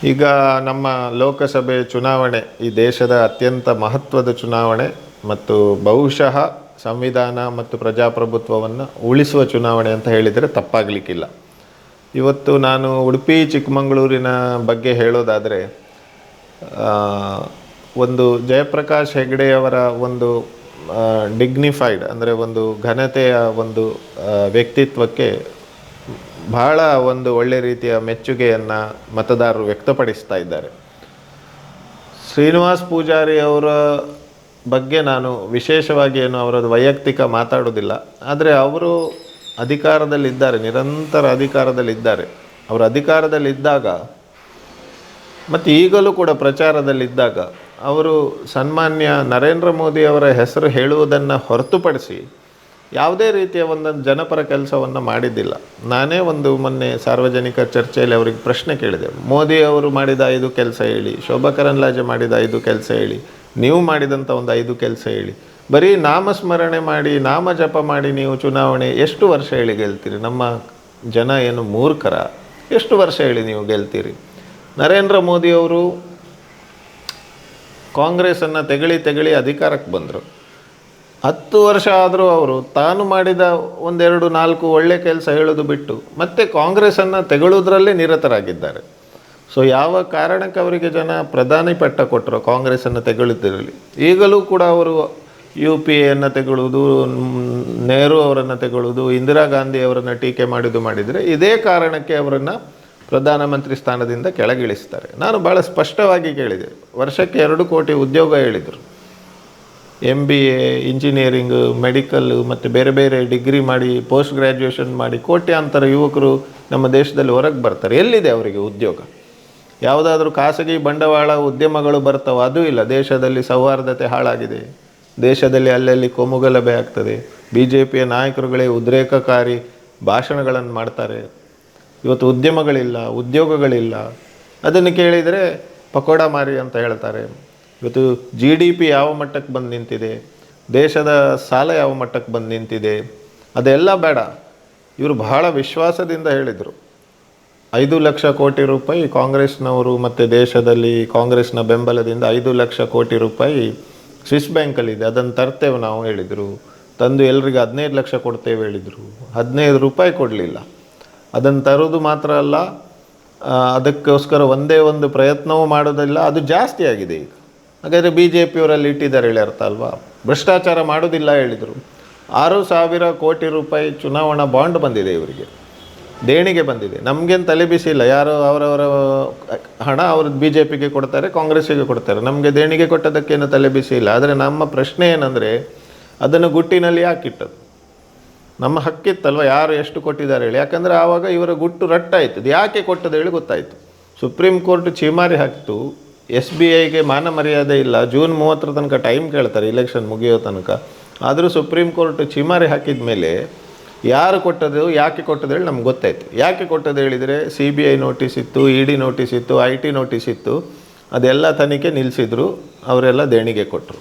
ಈಗ ನಮ್ಮ ಲೋಕಸಭೆ ಚುನಾವಣೆ, ಈ ದೇಶದ ಅತ್ಯಂತ ಮಹತ್ವದ ಚುನಾವಣೆ ಮತ್ತು ಬಹುಶಃ ಸಂವಿಧಾನ ಮತ್ತು ಪ್ರಜಾಪ್ರಭುತ್ವವನ್ನು ಉಳಿಸುವ ಚುನಾವಣೆ ಅಂತ ಹೇಳಿದರೆ ತಪ್ಪಾಗಲಿಕ್ಕಿಲ್ಲ. ಇವತ್ತು ನಾನು ಉಡುಪಿ, ಚಿಕ್ಕಮಗಳೂರಿನ ಬಗ್ಗೆ ಹೇಳೋದಾದರೆ ಒಂದು ಜಯಪ್ರಕಾಶ್ ಹೆಗ್ಡೆಯವರ ಒಂದು ಡಿಗ್ನಿಫೈಡ್ ಅಂದರೆ ಒಂದು ಘನತೆಯ ಒಂದು ವ್ಯಕ್ತಿತ್ವಕ್ಕೆ ಬಹಳ ಒಂದು ಒಳ್ಳೆ ರೀತಿಯ ಮೆಚ್ಚುಗೆಯನ್ನು ಮತದಾರರು ವ್ಯಕ್ತಪಡಿಸ್ತಾ ಇದ್ದಾರೆ. ಶ್ರೀನಿವಾಸ್ ಪೂಜಾರಿ ಅವರ ಬಗ್ಗೆ ನಾನು ವಿಶೇಷವಾಗಿ ಏನು ಅವರದ್ದು ವೈಯಕ್ತಿಕ ಮಾತಾಡೋದಿಲ್ಲ ಆದರೆ ಅವರು ಅಧಿಕಾರದಲ್ಲಿದ್ದಾರೆ, ನಿರಂತರ ಅಧಿಕಾರದಲ್ಲಿದ್ದಾರೆ. ಅವರು ಅಧಿಕಾರದಲ್ಲಿದ್ದಾಗ ಮತ್ತು ಈಗಲೂ ಕೂಡ ಪ್ರಚಾರದಲ್ಲಿದ್ದಾಗ ಅವರು ಸನ್ಮಾನ್ಯ ನರೇಂದ್ರ ಮೋದಿ ಅವರ ಹೆಸರು ಹೇಳುವುದನ್ನು ಹೊರತುಪಡಿಸಿ ಯಾವುದೇ ರೀತಿಯ ಒಂದು ಜನಪರ ಕೆಲಸವನ್ನು ಮಾಡಿದ್ದಿಲ್ಲ. ನಾನೇ ಒಂದು ಮೊನ್ನೆ ಸಾರ್ವಜನಿಕ ಚರ್ಚೆಯಲ್ಲಿ ಅವರಿಗೆ ಪ್ರಶ್ನೆ ಕೇಳಿದೆ. ಮೋದಿ ಅವರು ಮಾಡಿದ ಐದು ಕೆಲಸ ಹೇಳಿ, ಶೋಭಾ ಕರಂದ್ಲಾಜೆ ಮಾಡಿದ ಐದು ಕೆಲಸ ಹೇಳಿ, ನೀವು ಮಾಡಿದಂಥ ಒಂದು ಐದು ಕೆಲಸ ಹೇಳಿ. ಬರೀ ನಾಮಸ್ಮರಣೆ ಮಾಡಿ, ನಾಮ ಜಪ ಮಾಡಿ ನೀವು ಚುನಾವಣೆ ಎಷ್ಟು ವರ್ಷ ಹೇಳಿ ಗೆಲ್ತೀರಿ? ನಮ್ಮ ಜನ ಏನು ಮೂರ್ಖರ? ಎಷ್ಟು ವರ್ಷ ಹೇಳಿ ನೀವು ಗೆಲ್ತೀರಿ? ನರೇಂದ್ರ ಮೋದಿಯವರು ಕಾಂಗ್ರೆಸ್ಸನ್ನು ತೆಗಳಿ ತೆಗಳಿ ಅಧಿಕಾರಕ್ಕೆ ಬಂದರು. ಹತ್ತು ವರ್ಷ ಆದರೂ ಅವರು ತಾನು ಮಾಡಿದ ಒಂದೆರಡು ನಾಲ್ಕು ಒಳ್ಳೆ ಕೆಲಸ ಹೇಳೋದು ಬಿಟ್ಟು ಮತ್ತೆ ಕಾಂಗ್ರೆಸ್ಸನ್ನು ತೆಗಳುವುದರಲ್ಲೇ ನಿರತರಾಗಿದ್ದಾರೆ. ಸೊ ಯಾವ ಕಾರಣಕ್ಕೆ ಅವರಿಗೆ ಜನ ಪ್ರಧಾನಿ ಪಟ್ಟ ಕೊಟ್ಟರು ಕಾಂಗ್ರೆಸ್ಸನ್ನು ತೆಗೊಳ್ಳುತ್ತಿರಲಿ ಈಗಲೂ ಕೂಡ ಅವರು ಯು ಪಿ ಎಯನ್ನು ತೆಗೊಳ್ಳುವುದು ನೆಹರು ಅವರನ್ನು ತೆಗೊಳ್ಳುವುದು ಇಂದಿರಾ ಗಾಂಧಿ ಅವರನ್ನು ಟೀಕೆ ಮಾಡಿದ್ದು ಮಾಡಿದರೆ ಇದೇ ಕಾರಣಕ್ಕೆ ಅವರನ್ನು ಪ್ರಧಾನಮಂತ್ರಿ ಸ್ಥಾನದಿಂದ ಕೆಳಗಿಳಿಸ್ತಾರೆ. ನಾನು ಭಾಳ ಸ್ಪಷ್ಟವಾಗಿ ಕೇಳಿದೆ. ವರ್ಷಕ್ಕೆ ಎರಡು ಕೋಟಿ ಉದ್ಯೋಗ ಹೇಳಿದರು. M B A engineering medical ಮತ್ತು ಬೇರೆ ಬೇರೆ ಡಿಗ್ರಿ ಮಾಡಿ ಪೋಸ್ಟ್ ಗ್ರ್ಯಾಜುಯೇಷನ್ ಮಾಡಿ, ಕೋಟ್ಯಾಂತರ ಯುವಕರು ನಮ್ಮ ದೇಶದಲ್ಲಿ ಹೊರಗೆ ಬರ್ತಾರೆ. ಎಲ್ಲಿದೆ ಅವರಿಗೆ ಉದ್ಯೋಗ? ಯಾವುದಾದ್ರೂ ಖಾಸಗಿ ಬಂಡವಾಳ ಉದ್ಯಮಗಳು ಬರ್ತಾವೆ, ಅದೂ ಇಲ್ಲ. ದೇಶದಲ್ಲಿ ಸೌಹಾರ್ದತೆ ಹಾಳಾಗಿದೆ. ದೇಶದಲ್ಲಿ ಅಲ್ಲಲ್ಲಿ ಕೋಮುಗಲಭೆ ಆಗ್ತದೆ. ಬಿ ಜೆ ಪಿಯ ನಾಯಕರುಗಳೇ ಉದ್ರೇಕಕಾರಿ ಭಾಷಣಗಳನ್ನು ಮಾಡ್ತಾರೆ. ಇವತ್ತು ಉದ್ಯಮಗಳಿಲ್ಲ, ಉದ್ಯೋಗಗಳಿಲ್ಲ. ಅದನ್ನು ಕೇಳಿದರೆ ಪಕೋಡ ಮಾರಿ ಅಂತ ಹೇಳ್ತಾರೆ. ಇವತ್ತು ಜಿ ಡಿ ಪಿ ಯಾವ ಮಟ್ಟಕ್ಕೆ ಬಂದು ನಿಂತಿದೆ, ದೇಶದ ಸಾಲ ಯಾವ ಮಟ್ಟಕ್ಕೆ ಬಂದು ನಿಂತಿದೆ, ಅದೆಲ್ಲ ಬೇಡ. ಇವರು ಬಹಳ ವಿಶ್ವಾಸದಿಂದ ಹೇಳಿದರು. ಐದು ಲಕ್ಷ ಕೋಟಿ ರೂಪಾಯಿ ಕಾಂಗ್ರೆಸ್ನವರು ಮತ್ತು ದೇಶದಲ್ಲಿ ಕಾಂಗ್ರೆಸ್ನ ಬೆಂಬಲದಿಂದ ಐದು ಲಕ್ಷ ಕೋಟಿ ರೂಪಾಯಿ ಸ್ವಿಸ್ ಬ್ಯಾಂಕಲ್ಲಿದೆ ಅದನ್ನು ತರ್ತೇವೆ ನಾವು ಹೇಳಿದರು. ತಂದು ಎಲ್ರಿಗೂ ಹದಿನೈದು ಲಕ್ಷ ಕೊಡ್ತೇವೆ ಹೇಳಿದರು. ಹದಿನೈದು ರೂಪಾಯಿ ಕೊಡಲಿಲ್ಲ. ಅದನ್ನು ತರೋದು ಮಾತ್ರ ಅಲ್ಲ ಅದಕ್ಕೋಸ್ಕರ ಒಂದೇ ಒಂದು ಪ್ರಯತ್ನವೂ ಮಾಡೋದಿಲ್ಲ. ಅದು ಜಾಸ್ತಿ ಆಗಿದೆ ಈಗ. ಹಾಗಾದರೆ ಬಿ ಜೆ ಪಿಯವರಲ್ಲಿ ಇಟ್ಟಿದ್ದಾರೆ ಹೇಳಿ ಅರ್ಥ ಅಲ್ವಾ? ಭ್ರಷ್ಟಾಚಾರ ಮಾಡೋದಿಲ್ಲ ಹೇಳಿದರು. ಆರು ಸಾವಿರ ಕೋಟಿ ರೂಪಾಯಿ ಚುನಾವಣಾ ಬಾಂಡ್ ಬಂದಿದೆ ಇವರಿಗೆ. ದೇಣಿಗೆ ಬಂದಿದೆ. ನಮಗೇನು ತಲೆ ಇಲ್ಲ. ಯಾರು ಅವರವರ ಹಣ ಅವ್ರದ್ದು ಬಿ ಜೆ ಪಿಗೆ ಕೊಡ್ತಾರೆ, ಕಾಂಗ್ರೆಸ್ಸಿಗೆ ಕೊಡ್ತಾರೆ. ನಮಗೆ ದೇಣಿಗೆ ಕೊಟ್ಟದಕ್ಕೇನು ತಲೆ ಬಿಸಿ ಇಲ್ಲ. ಆದರೆ ನಮ್ಮ ಪ್ರಶ್ನೆ ಏನಂದರೆ ಅದನ್ನು ಗುಟ್ಟಿನಲ್ಲಿ ಯಾಕಿಟ್ಟದು ನಮ್ಮ ಹಕ್ಕಿತ್ತಲ್ವ? ಯಾರು ಎಷ್ಟು ಕೊಟ್ಟಿದ್ದಾರೆ ಹೇಳಿ. ಯಾಕಂದರೆ ಆವಾಗ ಇವರ ಗುಟ್ಟು ರಟ್ಟಾಯಿತು ಅದು ಯಾಕೆ ಕೊಟ್ಟದ್ದು ಹೇಳಿ ಗೊತ್ತಾಯಿತು. ಸುಪ್ರೀಂ ಕೋರ್ಟ್ ಚೀಮಾರಿ ಹಾಕಿತು ಎಸ್ ಬಿ ಐಗೆ ಮಾನ ಮರ್ಯಾದೆ ಇಲ್ಲ. ಜೂನ್ ಮೂವತ್ತರ ತನಕ ಟೈಮ್ ಕೇಳ್ತಾರೆ ಇಲೆಕ್ಷನ್ ಮುಗಿಯೋ ತನಕ. ಆದರೂ ಸುಪ್ರೀಂ ಕೋರ್ಟ್ ಚಿಮಾರಿ ಹಾಕಿದ ಮೇಲೆ ಯಾರು ಕೊಟ್ಟದು ಯಾಕೆ ಕೊಟ್ಟದ್ದು ಹೇಳಿ ನಮ್ಗೆ ಗೊತ್ತಾಯ್ತು. ಯಾಕೆ ಕೊಟ್ಟದ್ದು ಹೇಳಿದರೆ ಸಿ ಬಿ ಐ ನೋಟಿಸ್ ಇತ್ತು ಇ ಡಿ ನೋಟಿಸ್ ಇತ್ತು ಐ ಟಿ ನೋಟಿಸ್ ಇತ್ತು. ಅದೆಲ್ಲ ತನಿಖೆ ನಿಲ್ಲಿಸಿದ್ರು ಅವರೆಲ್ಲ ದೇಣಿಗೆ ಕೊಟ್ಟರು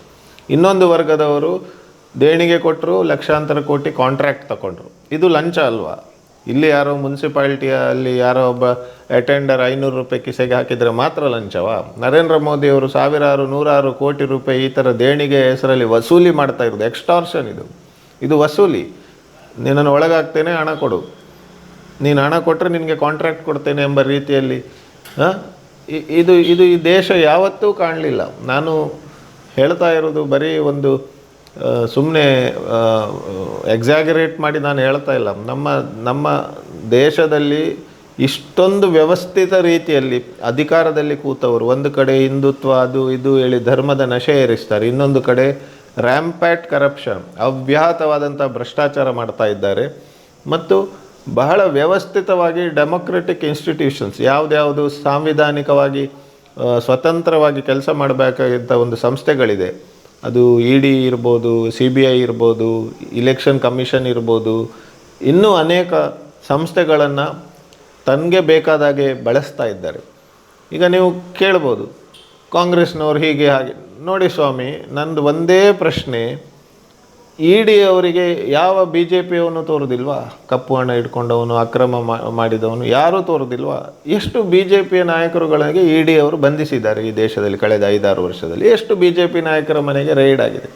ಇನ್ನೊಂದು ವರ್ಗದವರು ದೇಣಿಗೆ ಕೊಟ್ಟರು ಲಕ್ಷಾಂತರ ಕೋಟಿ ಕಾಂಟ್ರಾಕ್ಟ್ ತಗೊಂಡ್ರು ಇದು ಲಂಚ ಅಲ್ವಾ? ಇಲ್ಲಿ ಯಾರೋ ಮುನ್ಸಿಪಾಲ್ಟಿಯಲ್ಲಿ ಯಾರೋ ಒಬ್ಬ ಅಟೆಂಡರ್ ಐನೂರು ರೂಪಾಯಿ ಕಿಸೆಗೆ ಹಾಕಿದರೆ ಮಾತ್ರ ಲಂಚವಾ. ನರೇಂದ್ರ ಮೋದಿಯವರು ಸಾವಿರಾರು, ನೂರಾರು ಕೋಟಿ ರೂಪಾಯಿ ಈ ಥರ ದೇಣಿಗೆ ಹೆಸರಲ್ಲಿ ವಸೂಲಿ ಮಾಡ್ತಾ ಇರೋದು. ಎಕ್ಸ್ಟಾರ್ಷನ್ ಇದು. ಇದು ವಸೂಲಿ. ನಿನ್ನನ್ನು ಒಳಗಾಗ್ತೇನೆ, ಹಣ ಕೊಡು. ನೀನು ಹಣ ಕೊಟ್ಟರೆ ನಿನಗೆ ಕಾಂಟ್ರಾಕ್ಟ್ ಕೊಡ್ತೇನೆ ಎಂಬ ರೀತಿಯಲ್ಲಿ? ಇದು ಇದು ಈ ದೇಶ ಯಾವತ್ತೂ ಕಾಣಲಿಲ್ಲ. ನಾನು ಹೇಳ್ತಾ ಇರೋದು ಬರೀ ಒಂದು ಸುಮ್ಮನೆ ಎಕ್ಸಾಗರೇಟ್ ಮಾಡಿ ನಾನು ಹೇಳ್ತಾ ಇಲ್ಲ. ನಮ್ಮ ನಮ್ಮ ದೇಶದಲ್ಲಿ ಇಷ್ಟೊಂದು ವ್ಯವಸ್ಥಿತ ರೀತಿಯಲ್ಲಿ ಅಧಿಕಾರದಲ್ಲಿ ಕೂತವರು, ಒಂದು ಕಡೆ ಹಿಂದುತ್ವ, ಅದು ಇದು ಹೇಳಿ ಧರ್ಮದ ನಶೆ ಏರಿಸ್ತಾರೆ, ಇನ್ನೊಂದು ಕಡೆ ರ್ಯಾಂಪ್ಯಾಟ್ ಕರಪ್ಷನ್ ಅವ್ಯಾಹತವಾದಂಥ ಭ್ರಷ್ಟಾಚಾರ ಮಾಡ್ತಾ ಇದ್ದಾರೆ. ಮತ್ತು ಬಹಳ ವ್ಯವಸ್ಥಿತವಾಗಿ ಡೆಮೊಕ್ರೆಟಿಕ್ ಇನ್ಸ್ಟಿಟ್ಯೂಷನ್ಸ್ ಯಾವುದ್ಯಾವುದು ಸಾಂವಿಧಾನಿಕವಾಗಿ ಸ್ವತಂತ್ರವಾಗಿ ಕೆಲಸ ಮಾಡಬೇಕಾಗಿದ್ದ ಒಂದು ಸಂಸ್ಥೆಗಳಿದೆ. ಅದು ಇ ಡಿ ಇರ್ಬೋದು ಸಿ ಬಿ ಐ ಇರ್ಬೋದು ಇಲೆಕ್ಷನ್ ಕಮಿಷನ್ ಇರ್ಬೋದು, ಇನ್ನೂ ಅನೇಕ ಸಂಸ್ಥೆಗಳನ್ನು ತನಗೆ ಬೇಕಾದಾಗೆ ಬಳಸ್ತಾ ಇದ್ದಾರೆ. ಈಗ ನೀವು ಕೇಳ್ಬೋದು, ಕಾಂಗ್ರೆಸ್ನವ್ರು ಹೀಗೆ ಹಾಗೆ. ನೋಡಿ ಸ್ವಾಮಿ, ನಂದು ಒಂದೇ ಪ್ರಶ್ನೆ ಇ ಡಿ ಅವರಿಗೆ ಯಾವ ಬಿ ಜೆ ಪಿಯವನು ತೋರೋದಿಲ್ವಾ? ಕಪ್ಪು ಹಣ ಇಟ್ಕೊಂಡವನು, ಅಕ್ರಮ ಮಾಡಿದವನು, ಯಾರೂ ತೋರೋದಿಲ್ವಾ? ಎಷ್ಟು ಬಿ ಜೆ ಪಿಯ ನಾಯಕರುಗಳಿಗೆ ಇ ಡಿ ಅವರು ಬಂಧಿಸಿದ್ದಾರೆ ಈ ದೇಶದಲ್ಲಿ ಕಳೆದ ಐದಾರು ವರ್ಷದಲ್ಲಿ? ಎಷ್ಟು ಬಿ ಜೆ ಪಿ ನಾಯಕರ ಮನೆಗೆ ರೈಡ್ ಆಗಿದೆ?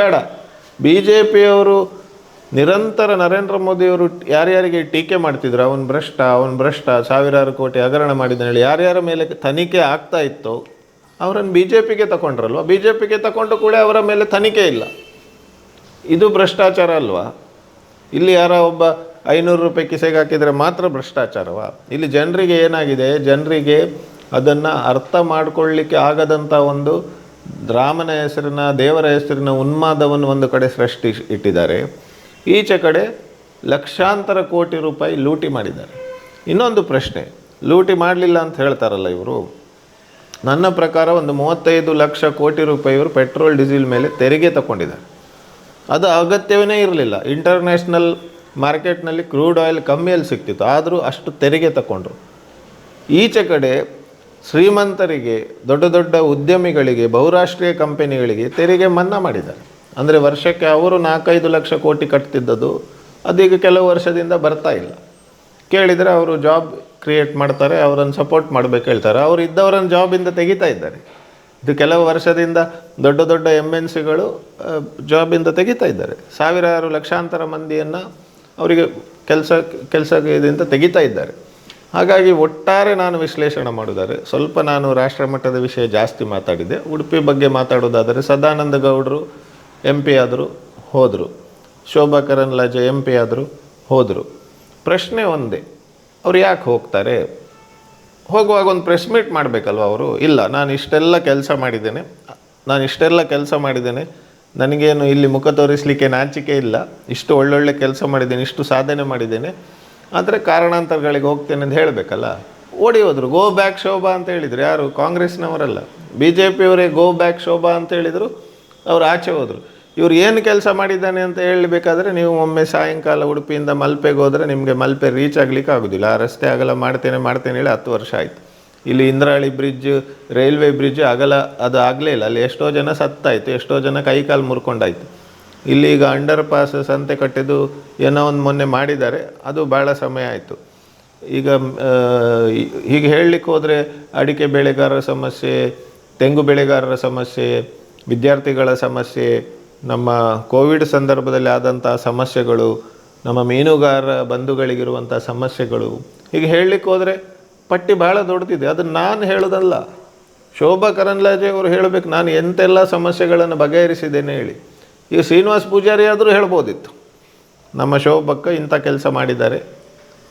ಬೇಡ. ಬಿ ಜೆ ಪಿಯವರು ನಿರಂತರ ನರೇಂದ್ರ ಮೋದಿಯವರು ಯಾರ್ಯಾರಿಗೆ ಟೀಕೆ ಮಾಡ್ತಿದ್ರು? ಅವನು ಭ್ರಷ್ಟ ಅವನು ಭ್ರಷ್ಟ, ಸಾವಿರಾರು ಕೋಟಿ ಹಗರಣ ಮಾಡಿದ ಹೇಳಿ ಯಾರ್ಯಾರ ಮೇಲೆ ತನಿಖೆ ಆಗ್ತಾ ಇತ್ತು, ಅವರನ್ನು ಬಿ ಜೆ ಪಿಗೆ ತಗೊಂಡ್ರಲ್ವ ಬಿ ಜೆ ಪಿಗೆ ತಗೊಂಡು ಕೂಡ ಅವರ ಮೇಲೆ ತನಿಖೆ ಇಲ್ಲ. ಇದು ಭ್ರಷ್ಟಾಚಾರ ಅಲ್ವಾ? ಇಲ್ಲಿ ಯಾರ ಒಬ್ಬ ಐನೂರು ರೂಪಾಯಿ ಕಿಸೆಗೆ ಹಾಕಿದರೆ ಮಾತ್ರ ಭ್ರಷ್ಟಾಚಾರವಾ? ಇಲ್ಲಿ ಜನರಿಗೆ ಏನಾಗಿದೆ? ಜನರಿಗೆ ಅದನ್ನು ಅರ್ಥ ಮಾಡಿಕೊಳ್ಳಿಕ್ಕೆ ಆಗದಂಥ ಒಂದು ರಾಮನ ಹೆಸರಿನ, ದೇವರ ಹೆಸರಿನ ಉನ್ಮಾದವನ್ನು ಒಂದು ಕಡೆ ಸೃಷ್ಟಿ ಇಟ್ಟಿದ್ದಾರೆ. ಈಚೆ ಕಡೆ ಲಕ್ಷಾಂತರ ಕೋಟಿ ರೂಪಾಯಿ ಲೂಟಿ ಮಾಡಿದ್ದಾರೆ. ಇನ್ನೊಂದು ಪ್ರಶ್ನೆ, ಲೂಟಿ ಮಾಡಲಿಲ್ಲ ಅಂತ ಹೇಳ್ತಾರಲ್ಲ ಇವರು? ನನ್ನ ಪ್ರಕಾರ ಒಂದು ಮೂವತ್ತೈದು ಲಕ್ಷ ಕೋಟಿ ರೂಪಾಯಿ ಇವರು ಪೆಟ್ರೋಲ್, ಡೀಸೆಲ್ ಮೇಲೆ ತೆರಿಗೆ ತಗೊಂಡಿದ್ದಾರೆ ಅದು ಅಗತ್ಯವೇ ಇರಲಿಲ್ಲ. ಇಂಟರ್ನ್ಯಾಷನಲ್ ಮಾರ್ಕೆಟ್ನಲ್ಲಿ ಕ್ರೂಡ್ ಆಯಿಲ್ ಕಮ್ಮಿಯಲ್ಲಿ ಸಿಗ್ತಿತ್ತು ಆದರೂ ಅಷ್ಟು ತೆರಿಗೆ ತಗೊಂಡ್ರು ಈಚೆ ಕಡೆ ಶ್ರೀಮಂತರಿಗೆ, ದೊಡ್ಡ ದೊಡ್ಡ ಉದ್ಯಮಿಗಳಿಗೆ, ಬಹುರಾಷ್ಟ್ರೀಯ ಕಂಪನಿಗಳಿಗೆ ತೆರಿಗೆ ಮನ್ನಾ ಮಾಡಿದ್ದಾರೆ. ಅಂದರೆ ವರ್ಷಕ್ಕೆ ಅವರು ನಾಲ್ಕೈದು ಲಕ್ಷ ಕೋಟಿ ಕಟ್ತಿದ್ದದ್ದು ಅದೀಗ ಕೆಲವು ವರ್ಷದಿಂದ ಬರ್ತಾ ಇಲ್ಲ. ಕೇಳಿದರೆ ಅವರು ಜಾಬ್ ಕ್ರಿಯೇಟ್ ಮಾಡ್ತಾರೆ, ಅವರನ್ನು ಸಪೋರ್ಟ್ ಮಾಡಬೇಕು ಹೇಳ್ತಾರೆ. ಅವರು ಇದ್ದವರನ್ನು ಜಾಬಿಂದ ತೆಗಿತಾ ಇದ್ದಾರೆ. ಇದು ಕೆಲವು ವರ್ಷದಿಂದ ದೊಡ್ಡ ದೊಡ್ಡ ಎಂ ಎನ್ ಸಿಗಳು ಜಾಬಿಂದ ತೆಗಿತಾ ಇದ್ದಾರೆ. ಸಾವಿರಾರು ಲಕ್ಷಾಂತರ ಮಂದಿಯನ್ನು ಅವರಿಗೆ ಕೆಲಸ ಕೆಲಸ ಇದರಿಂದ ತೆಗಿತಾ ಇದ್ದಾರೆ. ಹಾಗಾಗಿ ಒಟ್ಟಾರೆ ನಾನು ವಿಶ್ಲೇಷಣೆ ಮಾಡಿದ್ದಾರೆ, ಸ್ವಲ್ಪ ನಾನು ರಾಷ್ಟ್ರ ಮಟ್ಟದ ವಿಷಯ ಜಾಸ್ತಿ ಮಾತಾಡಿದೆ ಉಡುಪಿ ಬಗ್ಗೆ ಮಾತಾಡೋದಾದರೆ, ಸದಾನಂದ ಗೌಡರು ಎಂ ಪಿ ಆದರು, ಹೋದರು. ಶೋಭಾ ಕರಂದ್ಲಾಜೆ ಎಂ ಪಿ ಆದರು, ಹೋದರು. ಪ್ರಶ್ನೆ ಒಂದೇ, ಅವ್ರು ಯಾಕೆ ಹೋಗ್ತಾರೆ? ಹೋಗುವಾಗ ಒಂದು ಪ್ರೆಸ್ ಮೀಟ್ ಮಾಡಬೇಕಲ್ವ ಅವರು? ಇಲ್ಲ, ನಾನು ಇಷ್ಟೆಲ್ಲ ಕೆಲಸ ಮಾಡಿದ್ದೇನೆ. ನಾನು ಇಷ್ಟೆಲ್ಲ ಕೆಲಸ ಮಾಡಿದ್ದೇನೆ. ನನಗೇನು ಇಲ್ಲಿ ಮುಖ ತೋರಿಸಲಿಕ್ಕೆ ನಾಚಿಕೆ ಇಲ್ಲ. ಇಷ್ಟು ಒಳ್ಳೊಳ್ಳೆ ಕೆಲಸ ಮಾಡಿದ್ದೇನೆ, ಇಷ್ಟು ಸಾಧನೆ ಮಾಡಿದ್ದೇನೆ. ಆದರೆ ಕಾರಣಾಂತರಗಳಿಗೆ ಹೋಗ್ತೇನೆ ಅಂತ ಹೇಳಬೇಕಲ್ಲ? ಓಡಿ ಹೋದರು ಗೋ ಬ್ಯಾಕ್ ಶೋಭಾ ಅಂತ ಹೇಳಿದರು. ಯಾರು? ಕಾಂಗ್ರೆಸ್ನವರಲ್ಲ. ಬಿ ಜೆ ಪಿಯವರೇ ಗೋ ಬ್ಯಾಕ್ ಶೋಭಾ ಅಂತ ಹೇಳಿದರು. ಅವರು ಆಚೆ ಹೋದರು. ಇವ್ರು ಏನು ಕೆಲಸ ಮಾಡಿದ್ದಾನೆ ಅಂತ ಹೇಳಬೇಕಾದ್ರೆ ನೀವು ಒಮ್ಮೆ ಸಾಯಂಕಾಲ ಉಡುಪಿಯಿಂದ ಮಲ್ಪೆಗೆ ಹೋದರೆ ನಿಮಗೆ ಮಲ್ಪೆ ರೀಚ್ ಆಗಲಿಕ್ಕೆ ಆಗೋದಿಲ್ಲ. ಆ ರಸ್ತೆ ಅಗಲ ಮಾಡ್ತೇನೆ ಮಾಡ್ತೇನೆ ಹೇಳಿ ಹತ್ತು ವರ್ಷ ಆಯಿತು. ಇಲ್ಲಿ ಇಂದ್ರಾಳಿ ಬ್ರಿಡ್ಜ್ ರೈಲ್ವೆ ಬ್ರಿಡ್ಜ್ ಅಗಲ ಅದು ಆಗಲೇ ಇಲ್ಲ. ಅಲ್ಲಿ ಎಷ್ಟೋ ಜನ ಸತ್ತಾಯಿತು. ಎಷ್ಟೋ ಜನ ಕೈಕಾಲು ಮುರ್ಕೊಂಡಾಯ್ತು. ಇಲ್ಲಿ ಈಗ ಅಂಡರ್ ಪಾಸ್ ಸಂತೆ ಕಟ್ಟಿದ್ದು ಏನೋ ಒಂದು ಮೊನ್ನೆ ಮಾಡಿದ್ದಾರೆ. ಅದು ಭಾಳ ಸಮಯ ಆಯಿತು. ಈಗ ಹೀಗೆ ಹೇಳಲಿಕ್ಕೆ ಹೋದರೆ ಅಡಿಕೆ ಬೆಳೆಗಾರರ ಸಮಸ್ಯೆ, ತೆಂಗು ಬೆಳೆಗಾರರ ಸಮಸ್ಯೆ, ವಿದ್ಯಾರ್ಥಿಗಳ ಸಮಸ್ಯೆ ನಮ್ಮ ಕೋವಿಡ್ ಸಂದರ್ಭದಲ್ಲಿ ಆದಂಥ ಸಮಸ್ಯೆಗಳು, ನಮ್ಮ ಮೀನುಗಾರ ಬಂಧುಗಳಿಗಿರುವಂಥ ಸಮಸ್ಯೆಗಳು ಹೀಗೆ ಹೇಳಲಿಕ್ಕೆ ಹೋದರೆ ಪಟ್ಟಿ ಭಾಳ ದೊಡ್ಡದಿದೆ. ಅದು ನಾನು ಹೇಳೋದಲ್ಲ. ಶೋಭಾ ಕರಂದ್ಲಾಜೆ ಅವರು ಹೇಳಬೇಕು, ನಾನು ಎಂತೆಲ್ಲ ಸಮಸ್ಯೆಗಳನ್ನು ಬಗೆಹರಿಸಿದ್ದೇನೆ ಹೇಳಿ. ಈಗ ಶ್ರೀನಿವಾಸ್ ಪೂಜಾರಿ ಆದರೂ ಹೇಳ್ಬೋದಿತ್ತು. ನಮ್ಮ ಶೋಭಕ್ಕ ಇಂಥ ಕೆಲಸ ಮಾಡಿದ್ದಾರೆ.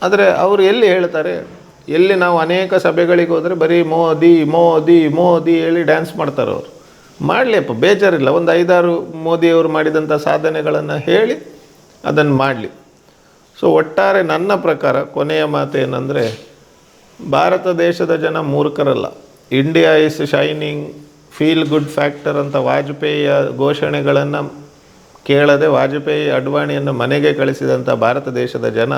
ಆದರೆ ಅವರು ಎಲ್ಲಿ ಹೇಳ್ತಾರೆ, ಎಲ್ಲಿ ನಾವು ಅನೇಕ ಸಭೆಗಳಿಗೆ ಹೋದರೆ ಬರೀ ಮೋದಿ ಮೋದಿ ಮೋದಿ ಹೇಳಿ ಡ್ಯಾನ್ಸ್ ಮಾಡ್ತಾರೆ ಅವರು. ಮಾಡಲಿಯಪ್ಪ ಬೇಜಾರಿಲ್ಲ. ಒಂದು ಐದಾರು ಮೋದಿಯವರು ಮಾಡಿದಂಥ ಸಾಧನೆಗಳನ್ನು ಹೇಳಿ ಅದನ್ನು ಮಾಡಲಿ. ಸೊ ಒಟ್ಟಾರೆ ನನ್ನ ಪ್ರಕಾರ ಕೊನೆಯ ಮಾತು ಏನಂದರೆ, ಭಾರತ ದೇಶದ ಜನ ಮೂರ್ಖರಲ್ಲ. India is shining feel good factor ಅಂತ ವಾಜಪೇಯಿಯ ಘೋಷಣೆಗಳನ್ನು ಕೇಳದೆ ವಾಜಪೇಯಿ ಅಡ್ವಾಣಿಯನ್ನು ಮನೆಗೆ ಕಳಿಸಿದಂಥ ಭಾರತ ದೇಶದ ಜನ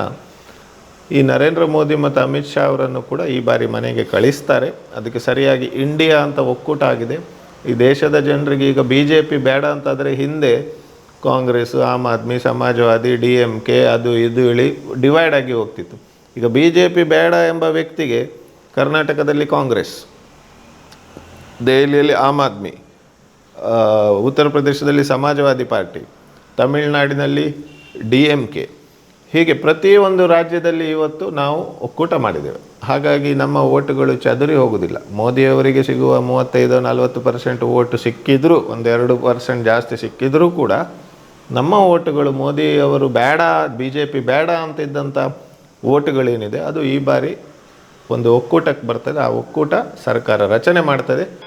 ಈ ನರೇಂದ್ರ ಮೋದಿ ಮತ್ತು ಅಮಿತ್ ಶಾ ಅವರನ್ನು ಕೂಡ ಈ ಬಾರಿ ಮನೆಗೆ ಕಳಿಸ್ತಾರೆ. ಅದಕ್ಕೆ ಸರಿಯಾಗಿ ಇಂಡಿಯಾ ಅಂತ ಒಕ್ಕೂಟ ಆಗಿದೆ. ಈ ದೇಶದ ಜನರಿಗೆ ಈಗ ಬಿ ಜೆ ಪಿ ಬೇಡ ಅಂತಾದರೆ ಹಿಂದೆ Congress, Aam Aadmi, Samajwadi, D M K, ಅದು ಇದು ಹೇಳಿ ಡಿವೈಡ್ ಆಗಿ ಹೋಗ್ತಿತ್ತು. ಈಗ ಬಿ ಜೆ ಪಿ ಬೇಡ ಎಂಬ ವ್ಯಕ್ತಿಗೆ ಕರ್ನಾಟಕದಲ್ಲಿ ಕಾಂಗ್ರೆಸ್, ದೆಹಲಿಯಲ್ಲಿ ಆಮ್ ಆದ್ಮಿ ಉತ್ತರ ಪ್ರದೇಶದಲ್ಲಿ ಸಮಾಜವಾದಿ ಪಾರ್ಟಿ, ತಮಿಳುನಾಡಿನಲ್ಲಿ ಡಿ ಎಂ ಕೆ ಹೀಗೆ ಪ್ರತಿಯೊಂದು ರಾಜ್ಯದಲ್ಲಿ ಇವತ್ತು ನಾವು ಒಕ್ಕೂಟ ಮಾಡಿದ್ದೇವೆ. ಹಾಗಾಗಿ ನಮ್ಮ ಓಟುಗಳು ಚದುರಿ ಹೋಗುವುದಿಲ್ಲ. ಮೋದಿಯವರಿಗೆ ಸಿಗುವ ಮೂವತ್ತೈದು, ನಲವತ್ತು ಪರ್ಸೆಂಟ್ ಓಟು ಸಿಕ್ಕಿದರೂ, ಒಂದೆರಡು ಪರ್ಸೆಂಟ್ ಜಾಸ್ತಿ ಸಿಕ್ಕಿದರೂ ಕೂಡ ನಮ್ಮ ಓಟುಗಳು, ಮೋದಿಯವರು ಬೇಡ ಬಿ ಜೆ ಪಿ ಬೇಡ ಅಂತಿದ್ದಂಥ ಓಟುಗಳೇನಿದೆ, ಅದು ಈ ಬಾರಿ ಒಂದು ಒಕ್ಕೂಟಕ್ಕೆ ಬರ್ತದೆ. ಆ ಒಕ್ಕೂಟ ಸರ್ಕಾರ ರಚನೆ ಮಾಡ್ತದೆ.